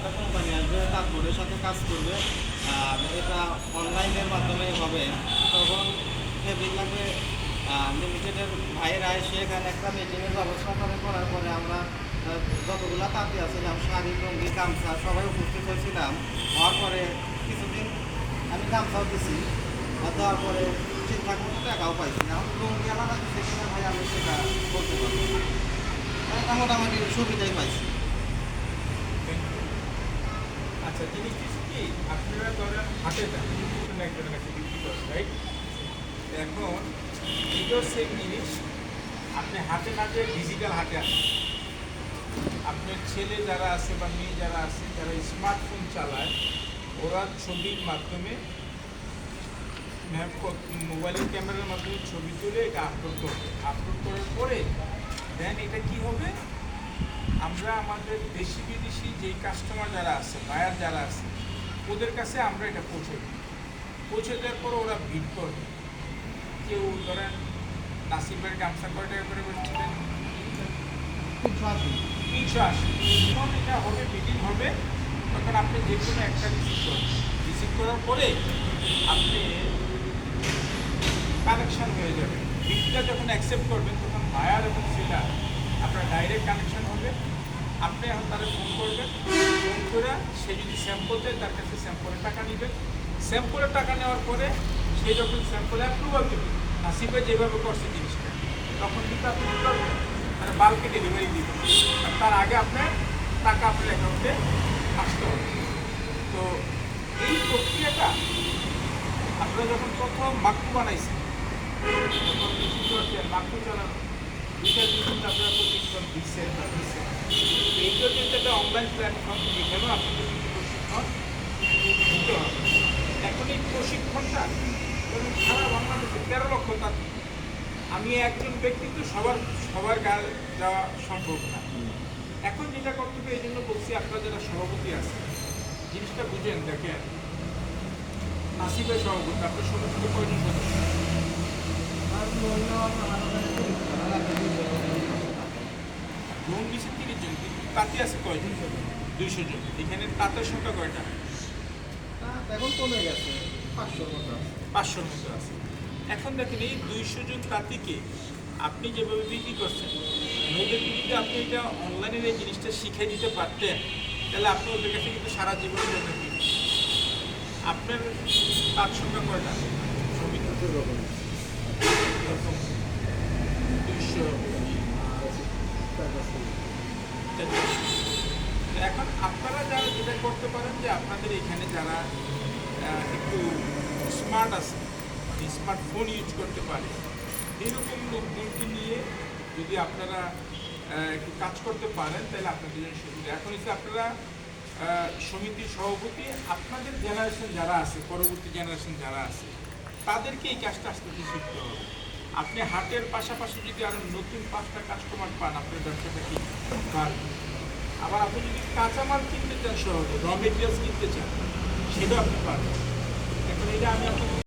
একটা কোম্পানি আসবে তার বোর্ডের সাথে কাজ করবে, আর এটা অনলাইনের মাধ্যমে হবে। তখন ফেব্রিক লাগবে লিমিটেডের ভাইয়েরা এসে এখানে একটা মিটিংয়ের ব্যবস্থা করে, করার পরে আমরা যতগুলা তাঁতি আছিলাম, শাড়ি, লুঙ্গি, গামছা, সবাই উপস্থিত হয়েছিলাম। হওয়ার পরে কিছুদিন আমি গামছাও দিছি, আর দেওয়ার পরে ঠিকঠাক মতো টাকাও পাইছি না। লুঙ্গি আলাদা দিচ্ছে ভাই, আমি সেটা করতে পারব মোটামুটি সুবিধাই পাইছি। আচ্ছা হচ্ছে কি, আপনারা ধরেন হাটে যান একজনের কাছে বিক্রি রাইট এখন জিনিস, আপনি হাটে না যে ডিজিটাল আপনার ছেলে যারা আছে বা মেয়ে যারা আছে, যারা স্মার্টফোন চালায়, ওরা ছবির মাধ্যমে মোবাইলের ক্যামেরার মাধ্যমে ছবি তুলে এটা আপলোড করবে। আপলোড করার পরে দেন এটা কি হবে? আমরা আমাদের দেশি বিদেশি যেই কাস্টমার যারা আছে বায়ার যারা আছে ওদের কাছে আমরা এটা পৌঁছে দিই। পৌঁছে দেওয়ার পর ওরা ভিড করবে কেউ ধরেন নাসিবের গামছা কয় টাকা করে বলছিলেন তিনশো আশি। তিনশো আশি। এটা হবে মিটিং হবে তখন আপনি যে কোনো একটা রিসিভ করবেন রিসিভ করার পরে আপনি কানেকশন হয়ে যাবে। বিলটা যখন অ্যাকসেপ্ট করবেন তখন বায়ার এবং সেলার আপনার ডাইরেক্ট কানেকশন হবে। আপনি এখন তারা ফোন করবেন। ফোন করে সে যদি স্যাম্পল দেয়, তার কাছে স্যাম্পলের টাকা নেবেন স্যাম্পলের টাকা নেওয়ার পরে সে যখন স্যাম্পলে অ্যাপ্রুভাল দেবে নাসিবে যেভাবে করছে জিনিসটা, তখন কিন্তু আপনি কী করবেন মানে বাল্কে ডেলিভারি দিবেন। আর তার আগে আপনার টাকা আপনার অ্যাকাউন্টে আসতে হবে। তো এই প্রক্রিয়াটা আপনারা যখন প্রথম মাক্কু বানাইছেন, তখন মাক্কু চালানো একটা অনলাইন প্ল্যাটফর্ম প্রশিক্ষণ এখন এই প্রশিক্ষণটা আমি একজন ব্যক্তি তো সবার সবার গায়ে যাওয়া সম্ভব না। এখন যেটা করতে হবে এই জন্য বলছি আপনারা যারা সভাপতি আছে জিনিসটা বুঝেন, দেখেন। নাসিবের সভাপতি, আপনার সমিতিতে কয়জন কিন্তু তাঁতি আছে কয়জন দুইশো জন। এখানে তাঁতের সংখ্যা কয়টা? এখন কমে গেছে পাঁচশোর মতো আছে। পাঁচশোর মতো আছে। এখন দেখেন এই দুইশো জন তাঁতিকে আপনি যেভাবে বিক্রি করছেন ওদেরকে যদি আপনি এটা অনলাইনের এই জিনিসটা শিখিয়ে দিতে পারতেন তাহলে আপনি ওদের কাছে কিন্তু সারা জীবন আপনার তার সংখ্যা কয়টা? শ্রমিক দুইশো এখন আপনারা যারা যেটা করতে পারেন যে আপনাদের এখানে যারা একটু স্মার্ট আছে স্মার্টফোন ইউজ করতে পারে, এরকম লোকজনকে নিয়ে যদি আপনারা একটু কাজ করতে পারেন, তাহলে আপনাদের জন্য সুবিধা। এখন হচ্ছে আপনারা সমিতির সভাপতি, আপনাদের জেনারেশন যারা আছে, পরবর্তী জেনারেশন যারা আছে, তাদেরকে এই কাজটা আস্তে আস্তে শিখতে হবে। আপনি হাটের পাশাপাশি যদি আরও নতুন পাঁচটা কাস্টমার পান, আপনার ব্যবসাটা কি আবার আপনি যদি কাঁচামাল কিনতে চান সহজে র মেটেরিয়ালস কিনতে চান সেটা আপনি পারবেন এখন এটা আমি আপনাকে